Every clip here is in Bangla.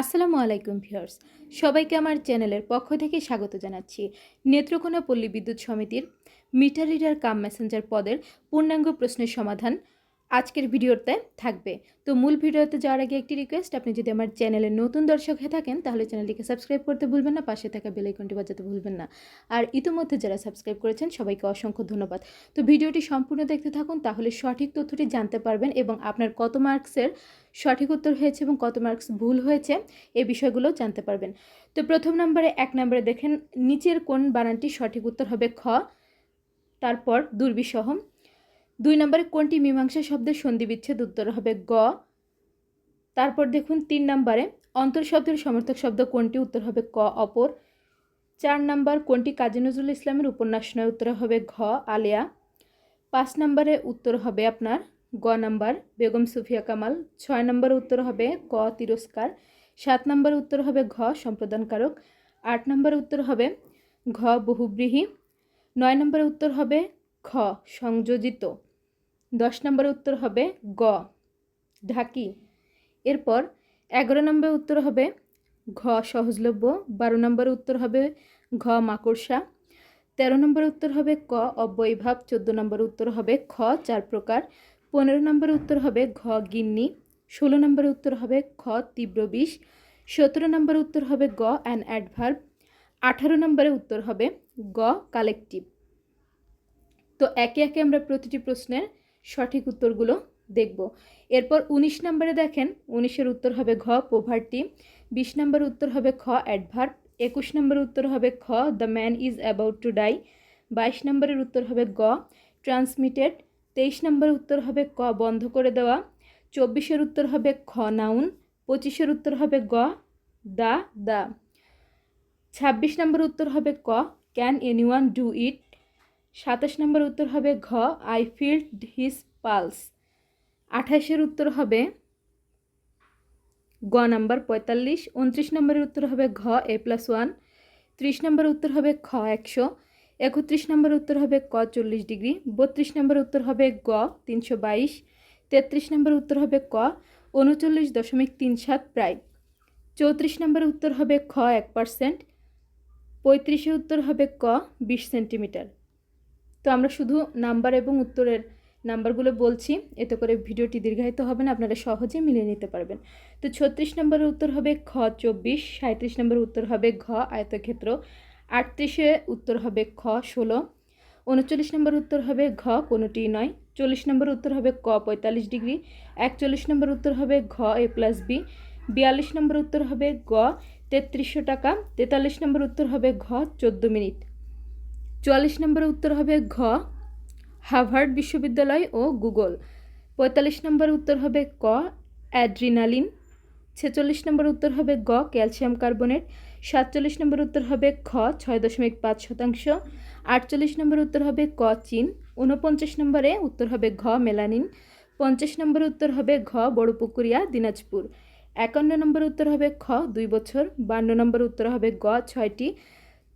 আসসালামু আলাইকুম ভিউয়ার্স। সবাইকে আমার চ্যানেলের পক্ষ থেকে স্বাগত জানাচ্ছি। নেত্রকোনা পল্লী বিদ্যুৎ সমিতির মিটার রিডার কাম মেসেঞ্জার পদের পূর্ণাঙ্গ প্রশ্নের সমাধান আজকের ভিডিওতে থাকবে। তো মূল ভিডিওতে যাওয়ার আগে একটি রিকোয়েস্ট আপনি যদি আমার চ্যানেলে নতুন দর্শক হয়ে থাকেন, তাহলে চ্যানেলটিকে সাবস্ক্রাইব করতে ভুলবেন না, পাশে থাকা বেল আইকনটি বাজাতে ভুলবেন না। আর ইতিমধ্যে যারা সাবস্ক্রাইব করেছেন, সবাইকে অসংখ্য ধন্যবাদ। তো ভিডিওটি সম্পূর্ণ দেখতে থাকুন, তাহলে সঠিক তথ্যটি জানতে পারবেন এবং আপনার কত মার্কসের সঠিক উত্তর হয়েছে এবং কত মার্কস ভুল হয়েছে, এই বিষয়গুলো জানতে পারবেন। তো প্রথম নম্বরে, এক নম্বরে দেখেন, নিচের কোন বানানটি সঠিক উত্তর হবে খ, তারপর দুর্বিসহ দুই নম্বরে কোনটি মীমাংসা শব্দের সন্ধি বিচ্ছেদ উত্তর হবে গ। তারপর দেখুন তিন নম্বরে অন্তর শব্দের সমর্থক শব্দ কোনটি উত্তর হবে ক অপর। চার নম্বর কোনটি কাজী নজরুল ইসলামের উপন্যাস নয় উত্তর হবে ঘ আলিয়া। পাঁচ নম্বরে উত্তর হবে আপনার গ নাম্বার বেগম সুফিয়া কামাল। ছয় নম্বরে উত্তর হবে ক তিরস্কার। সাত নম্বরে উত্তর হবে ঘ সম্প্রদানকারক। আট নম্বরে উত্তর হবে ঘ বহুব্রীহি। নয় নম্বরে উত্তর হবে খ সংযোজিত। দশ নম্বরে উত্তর হবে গ, ঢাকি। এরপর এগারো নম্বরে উত্তর হবে ঘ, সহজলভ্য। বারো নম্বরে উত্তর হবে ঘ, মাকড়সা। তেরো নম্বরে উত্তর হবে ক, অব্যয়ভাব। চোদ্দ নম্বরে উত্তর হবে খ, চার প্রকার। পনেরো নম্বরে উত্তর হবে ঘ, গিন্নি। ষোলো নম্বরে উত্তর হবে খ, তীব্র বিষ। সতেরো নম্বরে উত্তর হবে গ অ্যান অ্যাডভার্ব আঠারো নম্বরে উত্তর হবে গ কালেকটিভ তো একে একে আমরা প্রতিটি প্রশ্নের সঠিক উত্তরগুলো দেখব। এরপর উনিশ নম্বরে দেখেন, উনিশের উত্তর হবে ঘ পোভার্টি বিশ নম্বর উত্তর হবে খ, অ্যাডভার্ব। একুশ নম্বর উত্তর হবে খ, the man is about to die. বাইশ নম্বরের উত্তর হবে গ, ট্রান্সমিটেড। তেইশ নম্বর উত্তর হবে ক, বন্ধ করে দেওয়া। চব্বিশের উত্তর হবে খ, নাউন। পঁচিশের উত্তর হবে গ, দা দা। ছাব্বিশ নম্বর উত্তর হবে ক, ক্যান এনিওয়ান ডু ইট? সাতাশ নম্বর উত্তর হবে ঘ আই ফিল্ড হিজ পালস আঠাশের উত্তর হবে গ নাম্বার পঁয়তাল্লিশ। উনত্রিশ নম্বরের উত্তর হবে ঘ এ প্লাস ওয়ান ত্রিশ নম্বর উত্তর হবে খ, একশো। একত্রিশ নম্বর উত্তর হবে ক, চল্লিশ ডিগ্রি। বত্রিশ নম্বর উত্তর হবে গ, তিনশো বাইশ। তেত্রিশ নম্বর উত্তর হবে ক উনচল্লিশ দশমিক তিন সাত প্রায়। চৌত্রিশ নম্বর উত্তর হবে খ, এক পার্সেন্ট পঁয়ত্রিশে উত্তর হবে ক, বিশ সেন্টিমিটার। তো আমরা শুধু নাম্বার এবং উত্তরের নাম্বারগুলো বলছি, এতে করে ভিডিওটি দীর্ঘায়িত হবে না, আপনারা সহজে মিলিয়ে নিতে পারবেন। তো ছত্রিশ নম্বরের উত্তর হবে খ চব্বিশ সাঁত্রিশ নম্বরের উত্তর হবে ঘ আয়তক্ষেত্র, আটত্রিশে উত্তর হবে খ ষোলো, উনচল্লিশ নম্বর উত্তর হবে ঘ কোনোটি নয়, চল্লিশ নম্বর উত্তর হবে ক পঁয়তাল্লিশ ডিগ্রি, একচল্লিশ নম্বর উত্তর হবে ঘ এ প্লাস বি, বিয়াল্লিশ নম্বর উত্তর হবে গ তেত্রিশশো টাকা, তেতাল্লিশ নম্বর উত্তর হবে ঘ চোদ্দ মিনিট। চুয়াল্লিশ নম্বরের উত্তর হবে ঘ, হার্ভার্ড বিশ্ববিদ্যালয় ও গুগল। পঁয়তাল্লিশ নম্বর উত্তর হবে ক, অ্যাড্রিনালিন। ছেচল্লিশ নম্বর উত্তর হবে গ, ক্যালসিয়াম কার্বনেট। সাতচল্লিশ নম্বর উত্তর হবে খ, ছয় দশমিক পাঁচ শতাংশ। আটচল্লিশ নম্বর উত্তর হবে ক, চীন। ঊনপঞ্চাশ নম্বরে উত্তর হবে ঘ, মেলানিন। পঞ্চাশ নম্বর উত্তর হবে ঘ বড়পুকুরিয়া দিনাজপুর। একান্ন নম্বর উত্তর হবে খ, দুই বছর। বান্ন নম্বর উত্তর হবে গ, ছয়টি।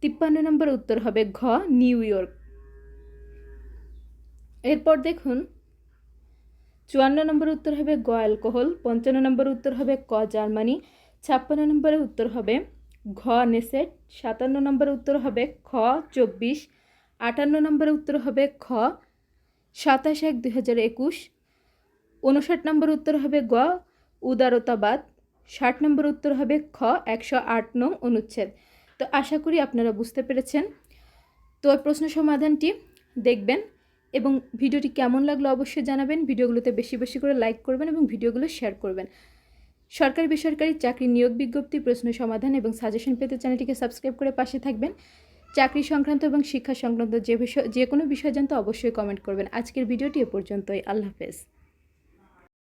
তিপ্পান্ন নম্বর উত্তর হবে ঘ, নিউ ইয়র্ক। এরপর দেখুন, চুয়ান্ন নম্বর উত্তর হবে গ, অ্যালকোহল, পঞ্চান্ন নম্বর উত্তর হবে ক, জার্মানি, ছাপ্পান্ন নম্বরে উত্তর হবে ঘ, নেসেট, সাতান্ন নম্বর উত্তর হবে খ, চব্বিশ, আটান্ন নম্বরে উত্তর হবে খ, সাতাশ এক দুই হাজার একুশ, উনষাট নম্বর উত্তর হবে গ, উদারতাবাদ, ষাট নম্বর উত্তর হবে খ, একশো আট নং অনুচ্ছেদ। তো আশা করি আপনারা বুঝতে পেরেছেন। তো প্রশ্ন সমাধানটি দেখবেন এবং ভিডিওটি কেমন লাগল অবশ্যই জানাবেন। ভিডিওগুলোতে বেশি বেশি করে লাইক করবেন এবং ভিডিওগুলো শেয়ার করবেন। সরকারি বেসরকারি চাকরি নিয়োগ বিজ্ঞপ্তি, প্রশ্ন সমাধান এবং সাজেশন পেতে চ্যানেলটিকে সাবস্ক্রাইব করে পাশে থাকবেন। চাকরি সংক্রান্ত এবং শিক্ষা সংক্রান্ত যে বিষয় যে কোনো বিষয় জানতে অবশ্যই কমেন্ট করবেন। আজকের ভিডিওটি এ পর্যন্তই। আল্লাহ হাফেজ।